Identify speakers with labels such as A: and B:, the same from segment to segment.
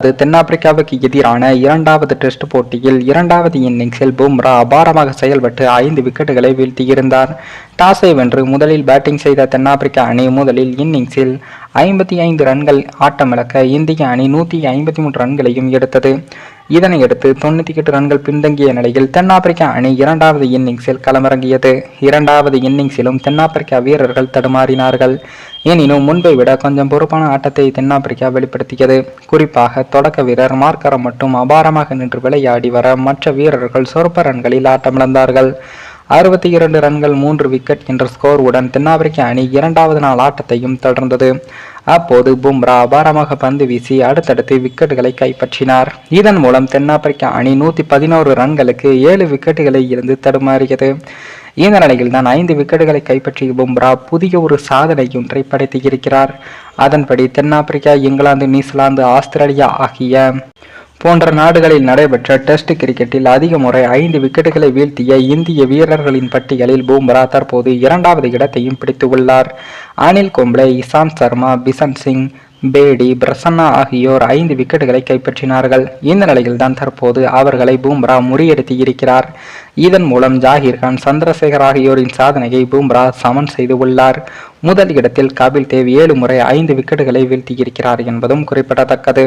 A: அது தென்னாப்பிரிக்காவுக்கு எதிரான இரண்டாவது டெஸ்ட் போட்டியில் இரண்டாவது இன்னிங்ஸில் பும்ரா அபாரமாக செயல்பட்டு ஐந்து விக்கெட்டுகளை வீழ்த்தியிருந்தார். டாஸை வென்று முதலில் பேட்டிங் செய்த தென்னாப்பிரிக்க அணி முதலில் இன்னிங்ஸில் ஐம்பத்தி ஐந்து ரன்கள் ஆட்டமிழக்க இந்திய அணி நூற்றி ஐம்பத்தி மூன்று ரன்களையும் எடுத்தது. இதனையடுத்து தொண்ணூற்றி எட்டு ரன்கள் பின்தங்கிய நிலையில் தென்னாப்பிரிக்கா அணி இரண்டாவது இன்னிங்ஸில் களமிறங்கியது. இரண்டாவது இன்னிங்ஸிலும் தென்னாப்பிரிக்கா வீரர்கள் தடுமாறினார்கள். எனினும் முன்பை விட கொஞ்சம் பொறுப்பான ஆட்டத்தை தென்னாப்பிரிக்கா வெளிப்படுத்தியது. குறிப்பாக தொடக்க வீரர் மார்க்கரம் மட்டும் அபாரமாக நின்று விளையாடி வர மற்ற வீரர்கள் சொற்ப ரன்களில் ஆட்டமிழந்தார்கள். அறுபத்தி இரண்டு ரன்கள் மூன்று விக்கெட் என்ற ஸ்கோர் உடன் தென்னாப்பிரிக்க அணி இரண்டாவது நாள் ஆட்டத்தையும் தொடர்ந்தது. அப்போது பும்ரா அபாரமாக பந்து வீசி அடுத்தடுத்து விக்கெட்டுகளை கைப்பற்றினார். இதன் மூலம் தென்னாப்பிரிக்க அணி நூத்தி பதினோரு ரன்களுக்கு ஏழு விக்கெட்டுகளை இருந்து தடுமாறியது. இந்த நிலையில் தான் ஐந்து விக்கெட்டுகளை கைப்பற்றிய பும்ரா புதிய ஒரு சாதனையொன்றை படைத்திருக்கிறார் அதன்படி தென்னாப்பிரிக்கா இங்கிலாந்து நியூசிலாந்து ஆஸ்திரேலியா ஆகிய போன்ற நாடுகளில் நடைபெற்ற டெஸ்ட் கிரிக்கெட்டில் அதிக முறை ஐந்து விக்கெட்டுகளை வீழ்த்திய இந்திய வீரர்களின் பட்டியலில் பூம்ரா தற்போது இரண்டாவது இடத்தையும் பிடித்துள்ளார். அனில் கும்ப்ளே இசாந்த் சர்மா பிசன் சிங் பேடி பிரசன்னா ஆகியோர் ஐந்து விக்கெட்டுகளை கைப்பற்றினார்கள். இந்த நிலையில்தான் தற்போது அவர்களை பூம்ரா முறியடித்து இருக்கிறார். இதன் மூலம் ஜாகிர்கான் சந்திரசேகர் ஆகியோரின் சாதனையை பூம்ரா சமன் செய்து உள்ளார். முதல் இடத்தில் கபில் தேவ் ஏழு முறை ஐந்து விக்கெட்டுகளை வீழ்த்தியிருக்கிறார் என்பதும் குறிப்பிடத்தக்கது.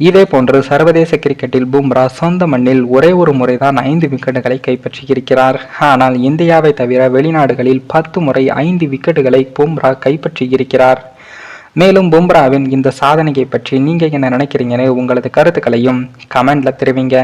A: இதே போன்று சர்வதேச கிரிக்கெட்டில் பும்ரா சொந்த மண்ணில் ஒரே ஒரு முறைதான் ஐந்து விக்கெட்டுகளை கைப்பற்றியிருக்கிறார். ஆனால் இந்தியாவை தவிர வெளிநாடுகளில் பத்து முறை ஐந்து விக்கெட்டுகளை பும்ரா கைப்பற்றியிருக்கிறார். மேலும் பும்ராவின் இந்த சாதனையை பற்றி நீங்க என்ன நினைக்கிறீங்கன்னு உங்களது கருத்துக்களையும் கமெண்ட்ல தெரிவிங்க.